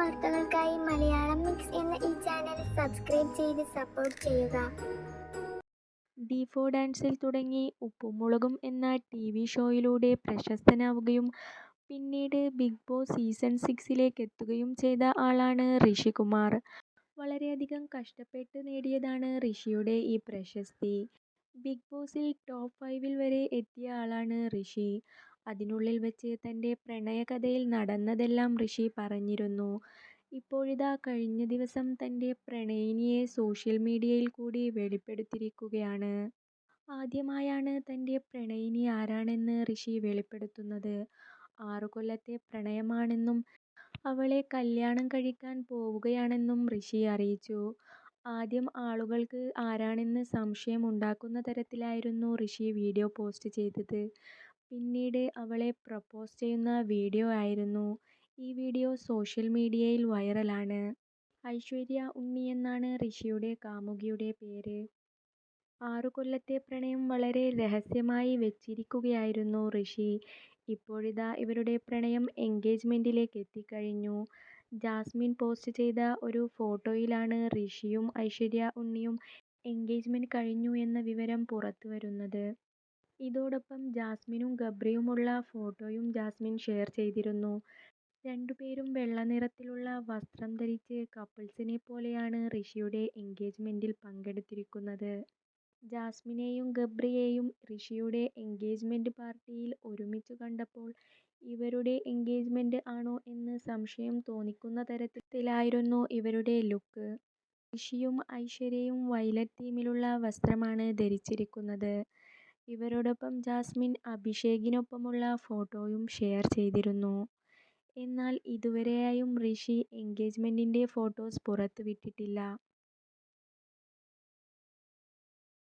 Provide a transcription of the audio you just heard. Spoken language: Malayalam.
വാർത്തകൾക്കായി മലയാളം മിക്സ് എന്ന ഈ ചാനൽ സബ്സ്ക്രൈബ് ചെയ്ത് സപ്പോർട്ട് ചെയ്യുക. ഡി ഫോർ ഡാൻസിൽ തുടങ്ങി ഉപ്പും മുളകും എന്ന ടി വി ഷോയിലൂടെ പ്രശസ്തനാവുകയും പിന്നീട് ബിഗ് ബോസ് സീസൺ സിക്സിലേക്ക് എത്തുകയും ചെയ്ത ആളാണ് ഋഷി കുമാർ വളരെയധികം കഷ്ടപ്പെട്ട് നേടിയതാണ് ഋഷിയുടെ ഈ പ്രശസ്തി. ബിഗ് ബോസിൽ ടോപ്പ് ഫൈവിൽ വരെ എത്തിയ ആളാണ് ഋഷി. അതിനുള്ളിൽ വെച്ച് തന്റെ പ്രണയകഥയിൽ നടന്നതെല്ലാം ഋഷി പറഞ്ഞിരുന്നു. ഇപ്പോഴിതാ കഴിഞ്ഞ ദിവസം തന്റെ പ്രണയിനിയെ സോഷ്യൽ മീഡിയയിൽ കൂടി വെളിപ്പെടുത്തിയിരിക്കുകയാണ്. ആദ്യമായാണ് തന്റെ പ്രണയിനി ആരാണെന്ന് ഋഷി വെളിപ്പെടുത്തുന്നത്. ആറു കൊല്ലത്തെ പ്രണയമാണെന്നും അവളെ കല്യാണം കഴിക്കാൻ പോവുകയാണെന്നും ഋഷി അറിയിച്ചു. ആദ്യം ആളുകൾക്ക് ആരാണെന്ന് സംശയം ഉണ്ടാക്കുന്ന തരത്തിലായിരുന്നു ഋഷി വീഡിയോ പോസ്റ്റ് ചെയ്തത്. പിന്നീട് അവളെ പ്രപ്പോസ് ചെയ്യുന്ന വീഡിയോ ആയിരുന്നു. ഈ വീഡിയോ സോഷ്യൽ മീഡിയയിൽ വൈറലാണ് ഐശ്വര്യ ഉണ്ണി എന്നാണ് ഋഷിയുടെ കാമുകിയുടെ പേര്. ആറു കൊല്ലത്തെ പ്രണയം വളരെ രഹസ്യമായി വെച്ചിരിക്കുകയായിരുന്നു ഋഷി. ഇപ്പോഴിതാ ഇവരുടെ പ്രണയം എൻഗേജ്മെന്റിലേക്ക് എത്തിക്കഴിഞ്ഞു. ജാസ്മിൻ പോസ്റ്റ് ചെയ്ത ഒരു ഫോട്ടോയിലാണ് ഋഷിയും ഐശ്വര്യ ഉണ്ണിയും എൻഗേജ്മെന്റ് കഴിഞ്ഞു എന്ന വിവരം പുറത്തു വരുന്നത് ഇതോടൊപ്പം ജാസ്മിനും ഗബ്രിയുമുള്ള ഫോട്ടോയും ജാസ്മിൻ ഷെയർ ചെയ്തിരുന്നു. രണ്ടുപേരും വെള്ള നിറത്തിലുള്ള വസ്ത്രം ധരിച്ച് കപ്പിൾസിനെ പോലെയാണ് ഋഷിയുടെ എൻഗേജ്മെന്റിൽ പങ്കെടുത്തിരിക്കുന്നത്. ജാസ്മിനെയും ഗബ്രിയെയും ഋഷിയുടെ എൻഗേജ്മെന്റ് പാർട്ടിയിൽ ഒരുമിച്ച് കണ്ടപ്പോൾ ഇവരുടെ എൻഗേജ്മെന്റ് ആണോ എന്ന് സംശയം തോന്നിക്കുന്ന തരത്തിലായിരുന്നു ഇവരുടെ ലുക്ക് ഋഷിയും ഐശ്വര്യയും വയലറ്റ് തീമിലുള്ള വസ്ത്രമാണ് ധരിച്ചിരിക്കുന്നത്. ഇവരോടൊപ്പം ജാസ്മിൻ അഭിഷേകിനൊപ്പമുള്ള ഫോട്ടോയും ഷെയർ ചെയ്തിരുന്നു. എന്നാൽ ഇതുവരെയായും ഋഷി എൻഗേജ്മെന്റിന്റെ ഫോട്ടോസ് പുറത്തുവിട്ടിട്ടില്ല.